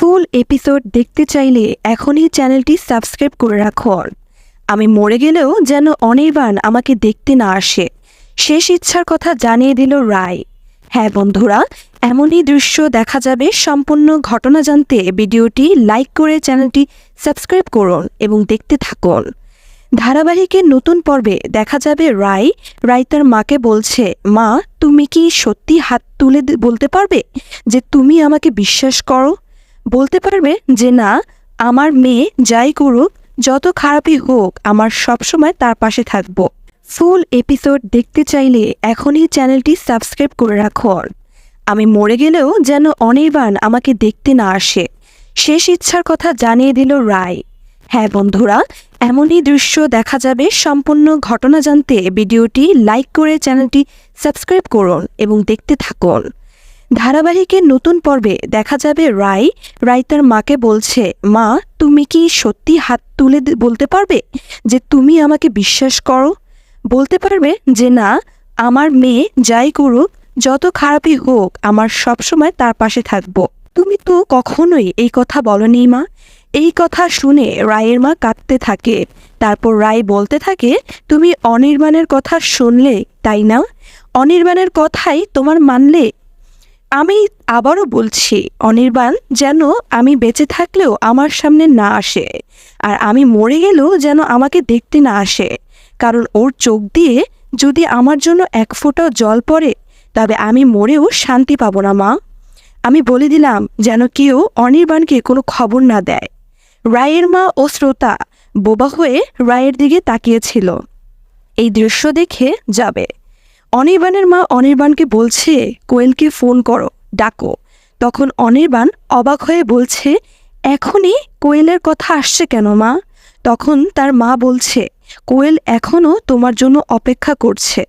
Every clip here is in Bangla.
ফুল এপিসোড দেখতে চাইলে এখনই চ্যানেলটি সাবস্ক্রাইব করে রাখুন আমি মরে গেলেও যেন অনির্বাণ আমাকে দেখতে না আসে। শেষ ইচ্ছার কথা জানিয়ে দিল রায়। হ্যাঁ বন্ধুরা, এমনই দৃশ্য দেখা যাবে সম্পূর্ণ ঘটনা জানতে। ভিডিওটি লাইক করে চ্যানেলটি সাবস্ক্রাইব করুন এবং দেখতে থাকুন। ধারাবাহিকের নতুন পর্বে দেখা যাবে রায়। রায় তার মাকে বলছে, মা, তুমি কি সত্যি হাত তুলে বলতে পারবে যে তুমি আমাকে বিশ্বাস করো? বলতে পারবে যে না, আমার মেয়ে যাই করুক, যত খারাপই হোক, আমার সবসময় তার পাশে থাকব। ফুল এপিসোড দেখতে চাইলে এখনই চ্যানেলটি সাবস্ক্রাইব করে রাখুন আমি মরে গেলেও যেন অনির্বাণ আমাকে দেখতে না আসে। শেষ ইচ্ছার কথা জানিয়ে দিল রায়। হ্যাঁ বন্ধুরা, এমনই দৃশ্য দেখা যাবে সম্পূর্ণ ঘটনা জানতে। ভিডিওটি লাইক করে চ্যানেলটি সাবস্ক্রাইব করুন এবং দেখতে থাকুন। ধারাবাহিকের নতুন পর্বে দেখা যাবে রায় রায় তার মাকে বলছে, মা, তুমি কি সত্যি হাত তুলে বলতে পারবে যে তুমি আমাকে বিশ্বাস করো? বলতে পারবে যে না, আমার মেয়ে যাই করুক, যত খারাপই হোক, আমার সবসময় তার পাশে থাকব। তুমি তো কখনোই এই কথা বলনি, মা। এই কথা শুনে রায়ের মা কাঁদতে থাকে। তারপর রায় বলতে থাকে, তুমি অনির্বাণের কথা শুনলে, তাই না? অনির্বাণের কথাই তোমার মানলে আমি আবারও বলছি, অনির্বাণ, যেন আমি বেঁচে থাকলেও আমার সামনে না আসে, আর আমি মরে গেলেও যেন আমাকে দেখতে না আসে। কারণ ওর চোখ দিয়ে যদি আমার জন্য এক ফোঁটাও জল পড়ে, তবে আমি মরেও শান্তি পাবো না, মা। আমি বলে দিলাম, যেন কেউ অনির্বাণকে কোনো খবর না দেয়। রায়ের মা ও শ্রোতা বোবা হয়ে রায়ের দিকে তাকিয়েছিল। এই দৃশ্য দেখে যাবে। অনির্বাণের মা অনির্বাণকে বলছে, কোয়েলকে ফোন করো, ডাকো। তখন অনির্বাণ অবাক হয়ে বলছে, এখনই কোয়েলের কথা আসছে কেন মা? তখন তার মা বলছে, কোয়েল এখনও তোমার জন্য অপেক্ষা করছে।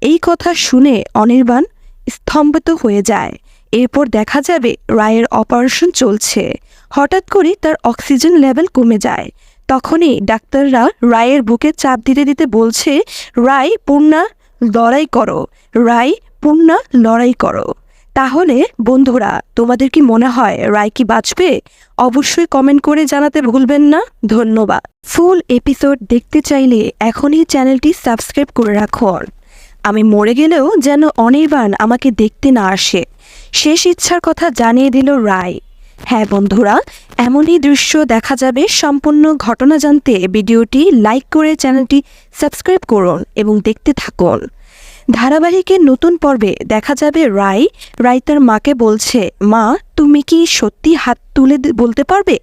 এই কথা শুনে অনির্বাণ স্তম্ভিত হয়ে যায়। এরপর দেখা যাবে রায়ের অপারেশন চলছে। হঠাৎ করে তার অক্সিজেন লেভেল কমে যায়। তখনই ডাক্তাররা রায়ের বুকে চাপ দিতে দিতে বলছে, রায়, পূর্ণা লড়াই করো। রায় পূর্ণা লড়াই করো। তাহলে, বন্ধুরা, তোমাদের কি মনে হয় রায় কি বাঁচবে? অবশ্যই কমেন্ট করে জানাতে ভুলবেন না। ধন্যবাদ। ফুল এপিসোড দেখতে চাইলে এখনই চ্যানেলটি সাবস্ক্রাইব করে রাখুন। আমি মরে গেলেও যেন অনির্বাণ আমাকে দেখতে না আসে। শেষ ইচ্ছার কথা জানিয়ে দিল রায় হ্যাঁ বন্ধুরা, এমনই দৃশ্য দেখা যাবে। সম্পূর্ণ ঘটনা জানতে ভিডিওটি লাইক করে চ্যানেলটি সাবস্ক্রাইব করুন এবং দেখতে থাকুন। ধারাবাহিকের নতুন পর্বে দেখা যাবে রায় রায় তার মাকে বলছে, মা, তুমি কি সত্যি হাত তুলে বলতে পারবে?